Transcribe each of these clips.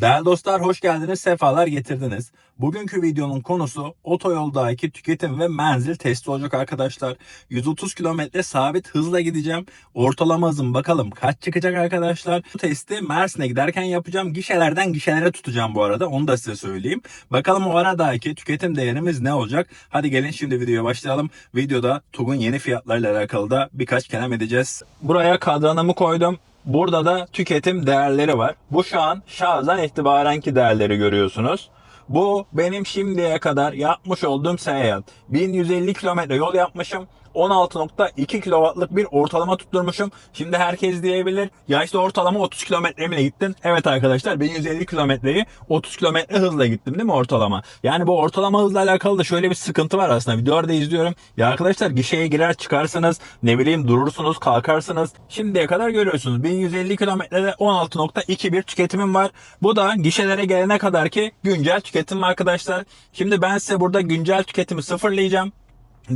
Değerli dostlar hoş geldiniz, sefalar getirdiniz. Bugünkü videonun konusu otoyoldaki tüketim ve menzil testi olacak arkadaşlar. 130 km sabit hızla gideceğim. Ortalama hızım bakalım kaç çıkacak arkadaşlar. Bu testi Mersin'e giderken yapacağım. Gişelerden gişelere tutacağım bu arada. Onu da size söyleyeyim. Bakalım o aradaki tüketim değerimiz ne olacak? Hadi gelin şimdi videoya başlayalım. Videoda TUG'un yeni fiyatlarıyla alakalı da birkaç kelam edeceğiz. Buraya kadranımı koydum. Burada da tüketim değerleri var. Bu şu an şarjdan itibarenki değerleri görüyorsunuz. Bu benim şimdiye kadar yapmış olduğum seyahat. 1150 kilometre yol yapmışım. 16.2 kW'lık bir ortalama tutturmuşum. Şimdi herkes diyebilir ya işte ortalama 30 kilometre mi gittin? Evet arkadaşlar 1150 kilometreyi 30 kilometre hızla gittim değil mi ortalama? Yani bu ortalama hızla alakalı da şöyle bir sıkıntı var aslında. Videolarda izliyorum. Ya arkadaşlar gişeye girer çıkarsınız. Ne bileyim durursunuz kalkarsınız. Şimdiye kadar görüyorsunuz. 1150 kilometrede 16.2 bir tüketimim var. Bu da gişelere gelene kadar ki güncel tüketim arkadaşlar. Şimdi ben size burada güncel tüketimi sıfırlayacağım.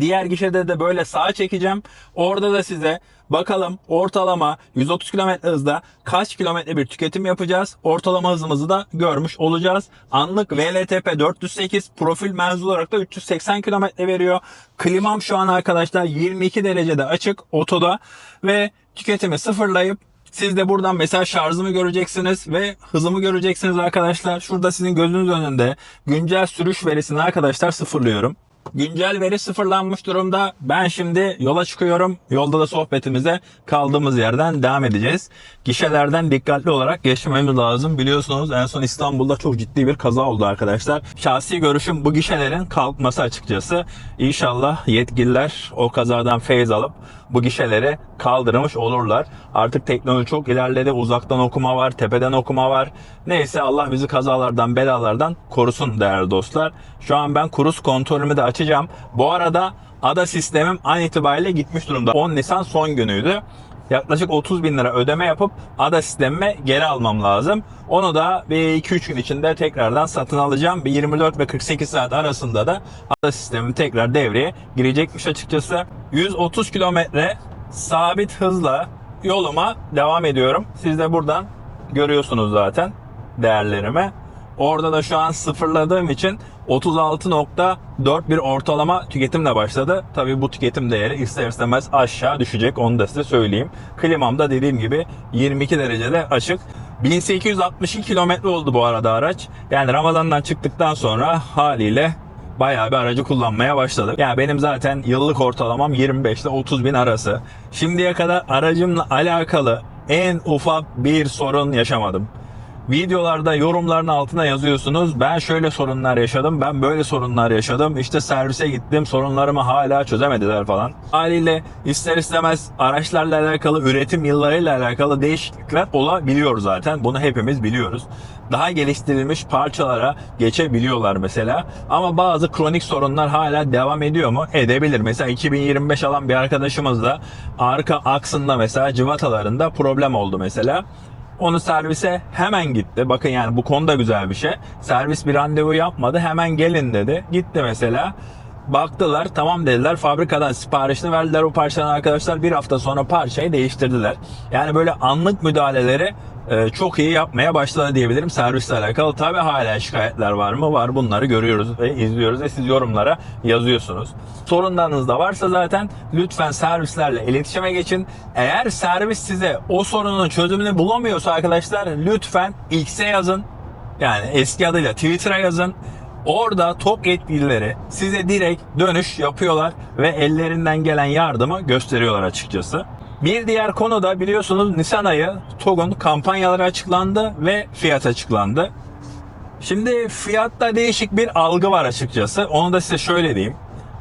Diğer gişede de böyle sağa çekeceğim. Orada da size bakalım ortalama 130 km hızda kaç kilometre bir tüketim yapacağız. Ortalama hızımızı da görmüş olacağız. Anlık VLTP 408 profil menzil olarak da 380 km veriyor. Klimam şu an arkadaşlar 22 derecede açık otoda ve tüketimi sıfırlayıp siz de buradan mesela şarjımı göreceksiniz ve hızımı göreceksiniz arkadaşlar. Şurada sizin gözünüz önünde güncel sürüş verisini arkadaşlar sıfırlıyorum. Güncel veri sıfırlanmış durumda. Ben şimdi yola çıkıyorum. Yolda da sohbetimize kaldığımız yerden devam edeceğiz. Gişelerden dikkatli olarak geçmemiz lazım. Biliyorsunuz en son İstanbul'da çok ciddi bir kaza oldu arkadaşlar. Şahsi görüşüm bu gişelerin kalkması açıkçası. İnşallah yetkililer o kazadan feyz alıp bu gişeleri kaldırmış olurlar. Artık teknoloji çok ilerledi. Uzaktan okuma var, tepeden okuma var. Neyse Allah bizi kazalardan, belalardan korusun değerli dostlar. Şu an ben kuruz kontrolümü de açacağım. Bu arada ADA sistemim an itibariyle gitmiş durumda. 10 Nisan son günüydü. Yaklaşık 30 bin lira ödeme yapıp ADA sistemime geri almam lazım. Onu da bir 2-3 gün içinde tekrardan satın alacağım. Bir 24 ve 48 saat arasında da ADA sistemi tekrar devreye girecekmiş açıkçası. 130 kilometre sabit hızla yoluma devam ediyorum. Siz de buradan görüyorsunuz zaten değerlerimi. Orada da şu an sıfırladığım için 36.4 bir ortalama tüketimle başladı. Tabii bu tüketim değeri ister istemez aşağı düşecek onu da size söyleyeyim. Klimam da dediğim gibi 22 derecede açık. 1862 kilometre oldu bu arada araç. Yani Ramazan'dan çıktıktan sonra haliyle bayağı bir aracı kullanmaya başladık. Yani benim zaten yıllık ortalamam 25 ile 30 bin arası. Şimdiye kadar aracımla alakalı en ufak bir sorun yaşamadım. Videolarda yorumların altına yazıyorsunuz. Ben şöyle sorunlar yaşadım. Ben böyle sorunlar yaşadım. İşte servise gittim. Sorunlarımı hala çözemediler falan. Haliyle ister istemez araçlarla alakalı üretim yıllarıyla alakalı değişiklikler olabiliyor zaten. Bunu hepimiz biliyoruz. Daha geliştirilmiş parçalara geçebiliyorlar mesela. Ama bazı kronik sorunlar hala devam ediyor mu? Edebilir. Mesela 2025 alan bir arkadaşımız da arka aksında mesela cıvatalarında problem oldu mesela. Onu servise hemen gitti. Bakın yani bu konuda güzel bir şey. Servis bir randevu yapmadı. Hemen gelin dedi. Gitti mesela. Baktılar tamam dediler fabrikadan siparişini verdiler o parçanın arkadaşlar bir hafta sonra parçayı değiştirdiler. Yani böyle anlık müdahaleleri e, çok iyi yapmaya başladı diyebilirim servisle alakalı. Tabi hala şikayetler var mı? Var bunları görüyoruz ve izliyoruz ve siz yorumlara yazıyorsunuz. Sorunlarınız da varsa zaten lütfen servislerle iletişime geçin. Eğer servis size o sorunun çözümünü bulamıyorsa arkadaşlar lütfen X'e yazın. Yani eski adıyla Twitter'a yazın. Orada TOK yetkilileri size direkt dönüş yapıyorlar ve ellerinden gelen yardımı gösteriyorlar açıkçası. Bir diğer konu da biliyorsunuz Nisan ayı TOG'un kampanyaları açıklandı ve fiyat açıklandı. Şimdi fiyatta değişik bir algı var açıkçası. Onu da size şöyle diyeyim.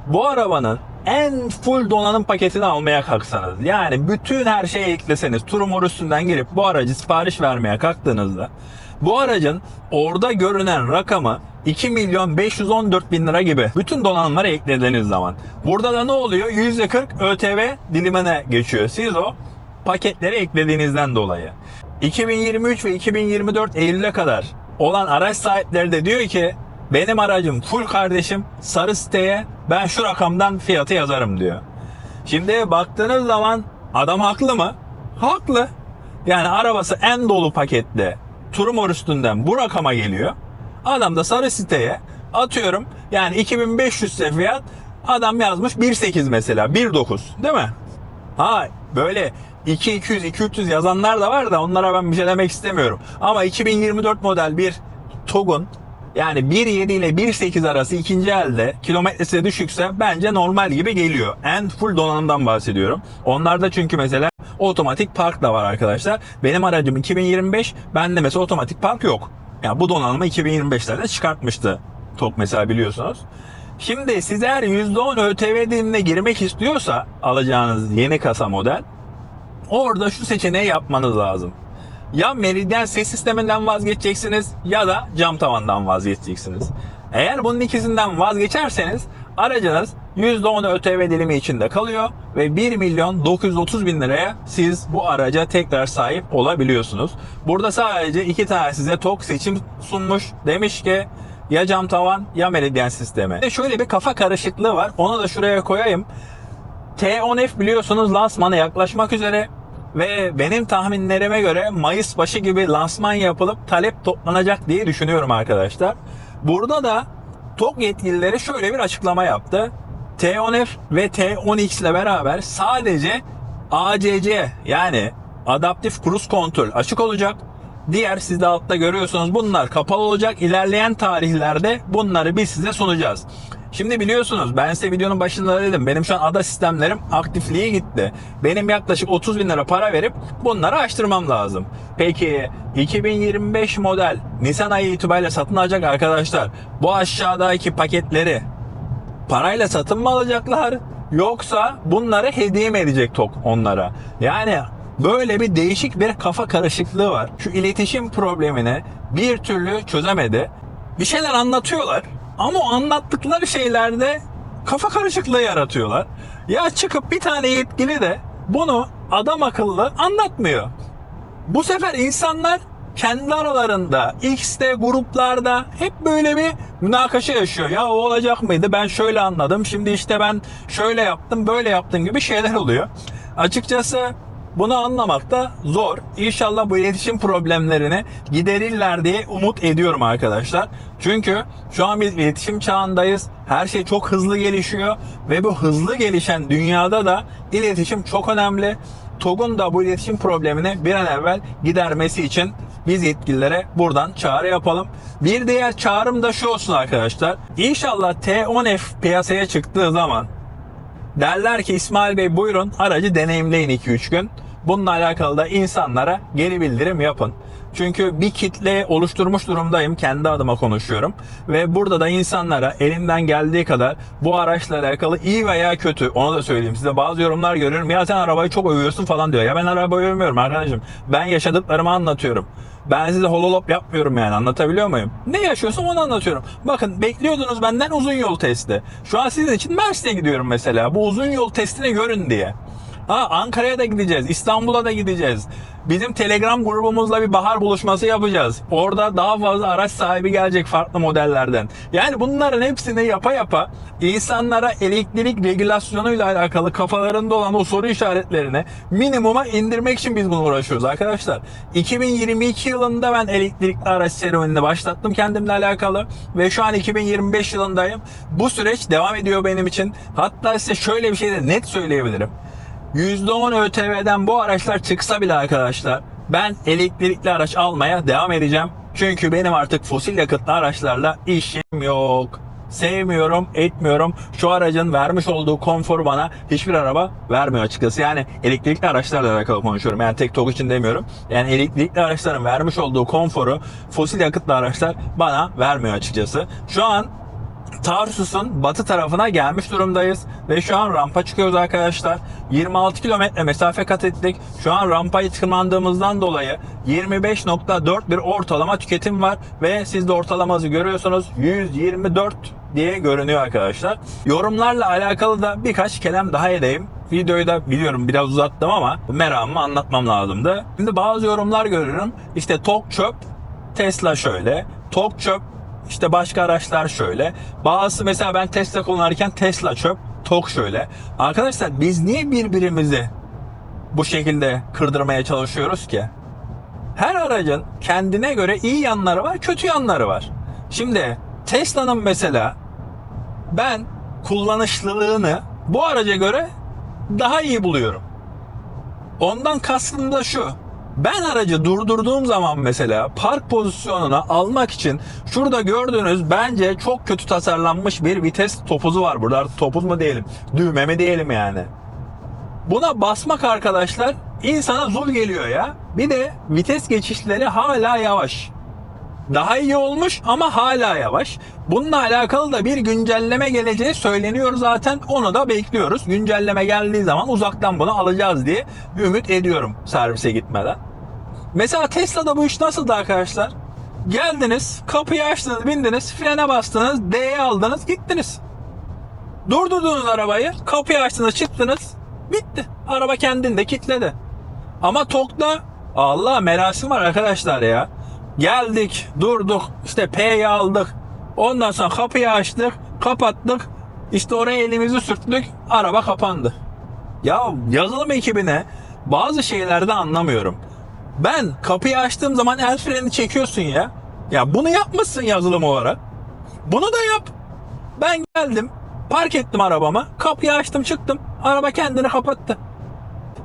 Bu arabanın en full donanım paketini almaya kalksanız yani bütün her şeyi ekleseniz turumor üstünden girip bu aracı sipariş vermeye kalktığınızda bu aracın orada görünen rakamı 2 milyon 514 bin lira gibi bütün donanımları eklediğiniz zaman. Burada da ne oluyor? %40 ÖTV dilimine geçiyor. Siz o paketleri eklediğinizden dolayı. 2023 ve 2024 Eylül'e kadar olan araç sahipleri de diyor ki benim aracım full kardeşim sarı siteye ben şu rakamdan fiyatı yazarım diyor. Şimdi baktığınız zaman adam haklı mı? Haklı. Yani arabası en dolu pakette Turumor üstünden bu rakama geliyor. Adam da sarı siteye atıyorum yani 2500 ise fiyat adam yazmış 1.8 mesela 1.9 değil mi? Ha böyle 2200 200 yazanlar da var da onlara ben bir şey demek istemiyorum. Ama 2024 model bir TOG'un yani 1.7 ile 1.8 arası ikinci elde kilometresi düşükse bence normal gibi geliyor. En full donanımdan bahsediyorum. Onlarda çünkü mesela otomatik park da var arkadaşlar. Benim aracım 2025 bende mesela otomatik park yok. Yani bu donanımı 2025'lerde çıkartmıştı TOG mesela biliyorsunuz. Şimdi siz eğer %10 ÖTV dilimine girmek istiyorsa alacağınız yeni kasa model orada şu seçeneği yapmanız lazım. Ya meridyen ses sisteminden vazgeçeceksiniz ya da cam tavandan vazgeçeceksiniz. Eğer bunun ikisinden vazgeçerseniz aracınız %10 ÖTV dilimi içinde kalıyor ve 1 milyon 930 bin liraya siz bu araca tekrar sahip olabiliyorsunuz. Burada sadece iki tane size TOK seçim sunmuş. Demiş ki ya cam tavan ya meridyen sistemi. Ve şöyle bir kafa karışıklığı var. Onu da şuraya koyayım. T10F biliyorsunuz lansmana yaklaşmak üzere ve benim tahminlerime göre Mayıs başı gibi lansman yapılıp talep toplanacak diye düşünüyorum arkadaşlar. Burada da TOG yetkilileri şöyle bir açıklama yaptı. T10F ve T10X ile beraber sadece ACC yani Adaptif Cruise Control açık olacak. Diğer siz de altta görüyorsunuz bunlar kapalı olacak. İlerleyen tarihlerde bunları biz size sunacağız. Şimdi biliyorsunuz ben size videonun başında dedim. Benim şu an ada sistemlerim aktifliğe gitti. Benim yaklaşık 30 bin lira para verip bunları açtırmam lazım. Peki 2025 model Nisan ayı itibariyle satın alacak arkadaşlar. Bu aşağıdaki paketleri parayla satın mı alacaklar? Yoksa bunları hediye mi edecek TOK onlara? Yani böyle bir değişik bir kafa karışıklığı var. Şu iletişim problemini bir türlü çözemedi. Bir şeyler anlatıyorlar ama o anlattıkları şeylerde kafa karışıklığı yaratıyorlar. Ya çıkıp bir tane yetkili de bunu adam akıllı anlatmıyor. Bu sefer insanlar kendi aralarında X'te gruplarda hep böyle bir münakaşa yaşıyor. Ya o olacak mıydı? Ben şöyle anladım. Şimdi işte ben şöyle yaptım, böyle yaptım gibi şeyler oluyor. Açıkçası bunu anlamak da zor. İnşallah bu iletişim problemlerini giderirler diye umut ediyorum arkadaşlar. Çünkü şu an biz iletişim çağındayız. Her şey çok hızlı gelişiyor ve bu hızlı gelişen dünyada da iletişim çok önemli. TOG'un da bu iletişim problemini bir an evvel gidermesi için biz yetkililere buradan çağrı yapalım. Bir diğer çağrım da şu olsun arkadaşlar. İnşallah T10F piyasaya çıktığı zaman derler ki İsmail Bey buyurun aracı deneyimleyin 2-3 gün. Bununla alakalı da insanlara geri bildirim yapın. Çünkü bir kitle oluşturmuş durumdayım. Kendi adıma konuşuyorum. Ve burada da insanlara elimden geldiği kadar bu araçla alakalı iyi veya kötü onu da söyleyeyim size. Bazı yorumlar görüyorum. Ya sen arabayı çok övüyorsun falan diyor. Ya ben arabayı övmüyorum arkadaşım. Ben yaşadıklarımı anlatıyorum. Ben size hololop yapmıyorum yani anlatabiliyor muyum? Ne yaşıyorsam onu anlatıyorum. Bakın bekliyordunuz benden uzun yol testi. Şu an sizin için Mersin'e gidiyorum mesela. Bu uzun yol testini görün diye. Ha Ankara'ya da gideceğiz, İstanbul'a da gideceğiz. Bizim Telegram grubumuzla bir bahar buluşması yapacağız. Orada daha fazla araç sahibi gelecek farklı modellerden. Yani bunların hepsini yapa yapa insanlara elektrik regülasyonuyla alakalı kafalarında olan o soru işaretlerini minimuma indirmek için biz bunu uğraşıyoruz arkadaşlar. 2022 yılında ben elektrikli araç serüvenini başlattım kendimle alakalı ve şu an 2025 yılındayım. Bu süreç devam ediyor benim için. Hatta size şöyle bir şey de net söyleyebilirim. %10 ÖTV'den bu araçlar çıksa bile arkadaşlar ben elektrikli araç almaya devam edeceğim. Çünkü benim artık fosil yakıtlı araçlarla işim yok. Sevmiyorum, etmiyorum. Şu aracın vermiş olduğu konforu bana hiçbir araba vermiyor açıkçası. Yani elektrikli araçlarla alakalı konuşuyorum. Yani tek tok için demiyorum. Yani elektrikli araçların vermiş olduğu konforu fosil yakıtlı araçlar bana vermiyor açıkçası. Şu an Tarsus'un batı tarafına gelmiş durumdayız ve şu an rampa çıkıyoruz arkadaşlar. 26 kilometre mesafe kat ettik. Şu an rampayı tırmandığımızdan dolayı 25.4 bir ortalama tüketim var ve siz de ortalaması görüyorsunuz 124 diye görünüyor arkadaşlar. Yorumlarla alakalı da birkaç kelam daha edeyim. Videoyu da biliyorum biraz uzattım ama meramımı anlatmam lazımdı. Şimdi bazı yorumlar görüyorum. İşte tok çöp, Tesla şöyle, tok çöp, işte başka araçlar şöyle. Bazısı mesela ben Tesla kullanırken Tesla çöp, tok şöyle. Arkadaşlar biz niye birbirimizi bu şekilde kırdırmaya çalışıyoruz ki? her aracın kendine göre iyi yanları var, kötü yanları var. Şimdi Tesla'nın mesela ben kullanışlılığını bu araca göre daha iyi buluyorum. Ondan kastım da şu. Ben aracı durdurduğum zaman mesela park pozisyonuna almak için şurada gördüğünüz bence çok kötü tasarlanmış bir vites topuzu var burada. Topuz mu diyelim, düğme mi diyelim yani. Buna basmak arkadaşlar insana zul geliyor ya. Bir de vites geçişleri hala yavaş. Daha iyi olmuş ama hala yavaş. Bununla alakalı da bir güncelleme geleceği söyleniyor zaten. Onu da bekliyoruz. Güncelleme geldiği zaman uzaktan bunu alacağız diye ümit ediyorum servise gitmeden. Mesela Tesla'da bu iş nasıldı arkadaşlar? Geldiniz, kapıyı açtınız, bindiniz, frene bastınız, D'ye aldınız, gittiniz. Durdurdunuz arabayı, kapıyı açtınız, çıktınız, bitti. Araba kendinde kilitledi. Ama TOG'da Allah merasim var arkadaşlar ya. Geldik, durduk, işte P'yi aldık. Ondan sonra kapıyı açtık, kapattık. İşte oraya elimizi sürttük, araba kapandı. Ya yazılım ekibine bazı şeylerde anlamıyorum. Ben kapıyı açtığım zaman el freni çekiyorsun ya. Ya bunu yapmışsın yazılım olarak. Bunu da yap. Ben geldim, park ettim arabamı, kapıyı açtım çıktım. Araba kendini kapattı.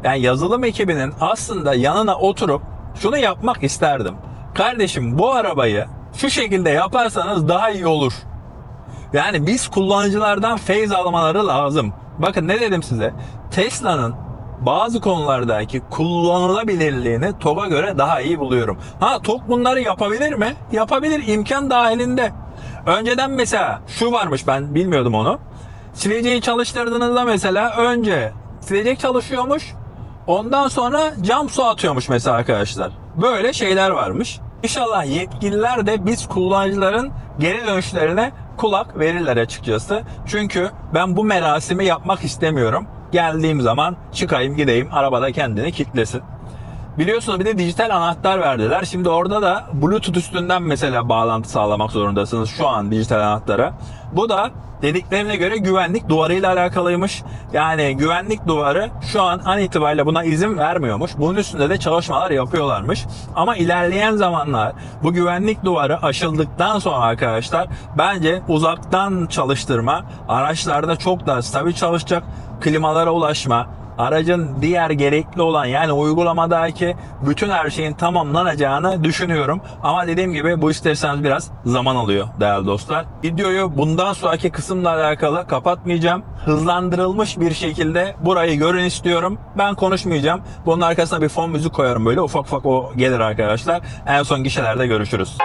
Yani yazılım ekibinin aslında yanına oturup şunu yapmak isterdim. Kardeşim bu arabayı şu şekilde yaparsanız daha iyi olur. Yani biz kullanıcılardan feyz almaları lazım. Bakın ne dedim size? Tesla'nın bazı konulardaki kullanılabilirliğini TOG'a göre daha iyi buluyorum. Ha TOG bunları yapabilir mi? Yapabilir imkan dahilinde. Önceden mesela şu varmış ben bilmiyordum onu. Sileceği çalıştırdığınızda mesela önce silecek çalışıyormuş. Ondan sonra cam su atıyormuş mesela arkadaşlar. Böyle şeyler varmış. İnşallah yetkililer de biz kullanıcıların geri dönüşlerine kulak verirler açıkçası. Çünkü ben bu merasimi yapmak istemiyorum. Geldiğim zaman çıkayım gideyim arabada kendini kilitlesin. Biliyorsunuz bir de dijital anahtar verdiler. Şimdi orada da Bluetooth üstünden mesela bağlantı sağlamak zorundasınız şu an dijital anahtara. Bu da dediklerine göre güvenlik duvarıyla alakalıymış. Yani güvenlik duvarı şu an an itibariyle buna izin vermiyormuş. Bunun üstünde de çalışmalar yapıyorlarmış. Ama ilerleyen zamanlar bu güvenlik duvarı aşıldıktan sonra arkadaşlar bence uzaktan çalıştırma araçlarda çok daha stabil çalışacak. Klimalara ulaşma, aracın diğer gerekli olan yani uygulamadaki bütün her şeyin tamamlanacağını düşünüyorum. Ama dediğim gibi bu isterseniz biraz zaman alıyor değerli dostlar. Videoyu bundan sonraki kısımla alakalı kapatmayacağım. Hızlandırılmış bir şekilde burayı görün istiyorum. Ben konuşmayacağım. Bunun arkasına bir fon müzik koyarım böyle ufak ufak o gelir arkadaşlar. En son gişelerde görüşürüz.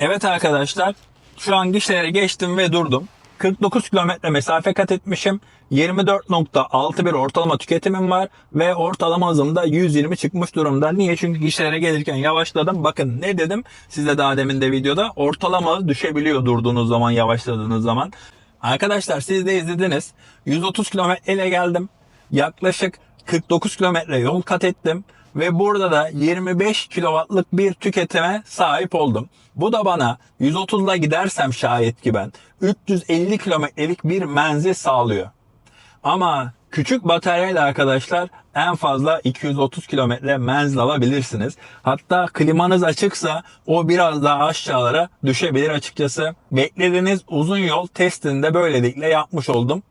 Evet arkadaşlar şu an gişelere geçtim ve durdum. 49 kilometre mesafe kat etmişim. 24.6 bir ortalama tüketimim var ve ortalama hızım da 120 çıkmış durumda. Niye? Çünkü gişelere gelirken yavaşladım. Bakın ne dedim size daha demin de videoda. Ortalama düşebiliyor durduğunuz zaman yavaşladığınız zaman. Arkadaşlar siz de izlediniz. 130 kilometre ile geldim. Yaklaşık 49 kilometre yol kat ettim ve burada da 25 kW'lık bir tüketime sahip oldum. Bu da bana 130'la gidersem şayet ki ben 350 kilometrelik bir menzil sağlıyor. Ama küçük bataryayla arkadaşlar en fazla 230 kilometre menzil alabilirsiniz. Hatta klimanız açıksa o biraz daha aşağılara düşebilir açıkçası. Beklediğiniz uzun yol testini de böylelikle yapmış oldum.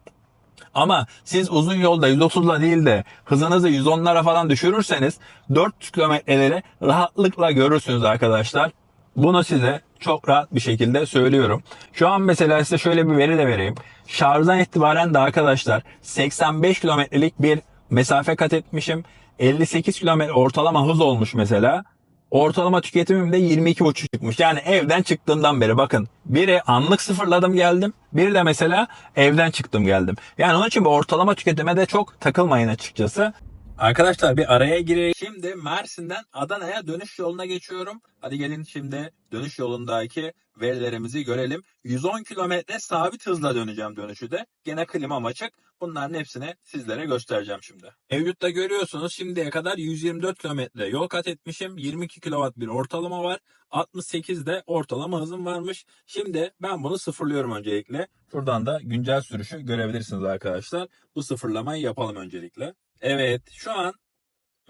Ama siz uzun yolda 130'la değil de hızınızı 110'lara falan düşürürseniz 400 kilometreleri rahatlıkla görürsünüz arkadaşlar. Bunu size çok rahat bir şekilde söylüyorum. Şu an mesela size şöyle bir veri de vereyim. Şarjdan itibaren de arkadaşlar 85 kilometrelik bir mesafe kat etmişim. 58 kilometre ortalama hız olmuş mesela. Ortalama tüketimim de 22,5 çıkmış. Yani evden çıktığımdan beri bakın. Biri anlık sıfırladım geldim. Biri de mesela evden çıktım geldim. Yani onun için bu ortalama tüketime de çok takılmayın açıkçası. Arkadaşlar bir araya gireyim. Şimdi Mersin'den Adana'ya dönüş yoluna geçiyorum. Hadi gelin şimdi dönüş yolundaki verilerimizi görelim. 110 kilometre sabit hızla döneceğim dönüşü de. Gene klimam açık. Bunların hepsini sizlere göstereceğim şimdi. Mevcutta görüyorsunuz şimdiye kadar 124 kilometre yol kat etmişim. 22 kW bir ortalama var. 68 de ortalama hızım varmış. Şimdi ben bunu sıfırlıyorum öncelikle. Şuradan da güncel sürüşü görebilirsiniz arkadaşlar. Bu sıfırlamayı yapalım öncelikle. Evet şu an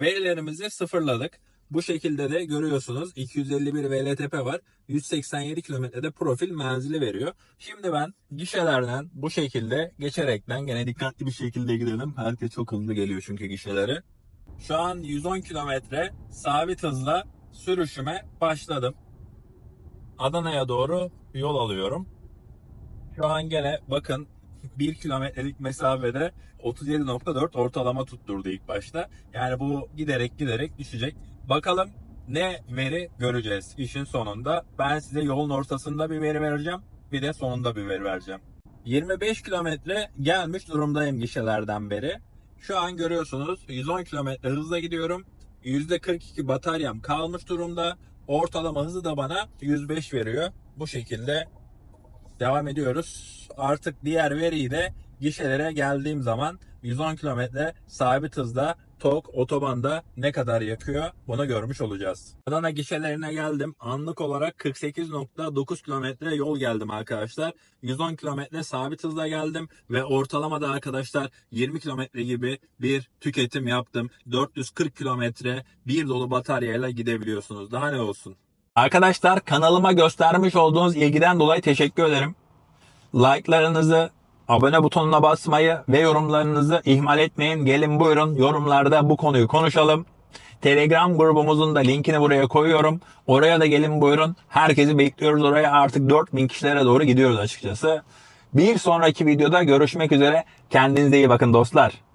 verilerimizi sıfırladık. Bu şekilde de görüyorsunuz 251 VLTP var. 187 kilometrede profil menzili veriyor. Şimdi ben gişelerden bu şekilde geçerekten gene dikkatli bir şekilde gidelim. Herkes çok hızlı geliyor çünkü gişeleri. Şu an 110 kilometre sabit hızla sürüşüme başladım. Adana'ya doğru yol alıyorum. Şu an gene bakın 1 kilometrelik mesafede 37.4 ortalama tutturdu ilk başta. Yani bu giderek giderek düşecek. Bakalım ne veri göreceğiz işin sonunda. Ben size yolun ortasında bir veri vereceğim. Bir de sonunda bir veri vereceğim. 25 kilometre gelmiş durumdayım gişelerden beri. Şu an görüyorsunuz 110 kilometre hızla gidiyorum. %42 bataryam kalmış durumda. Ortalama hızı da bana 105 veriyor. Bu şekilde devam ediyoruz. Artık diğer veriyi de gişelere geldiğim zaman 110 kilometre sabit hızda TOG otobanda ne kadar yakıyor bunu görmüş olacağız. Adana gişelerine geldim. Anlık olarak 48.9 kilometre yol geldim arkadaşlar. 110 kilometre sabit hızla geldim ve ortalamada arkadaşlar 20 kilometre gibi bir tüketim yaptım. 440 kilometre bir dolu bataryayla gidebiliyorsunuz. Daha ne olsun? Arkadaşlar kanalıma göstermiş olduğunuz ilgiden dolayı teşekkür ederim. Like'larınızı, abone butonuna basmayı ve yorumlarınızı ihmal etmeyin. Gelin buyurun yorumlarda bu konuyu konuşalım. Telegram grubumuzun da linkini buraya koyuyorum. Oraya da gelin buyurun. Herkesi bekliyoruz oraya. Artık 4000 kişilere doğru gidiyoruz açıkçası. Bir sonraki videoda görüşmek üzere. Kendinize iyi bakın dostlar.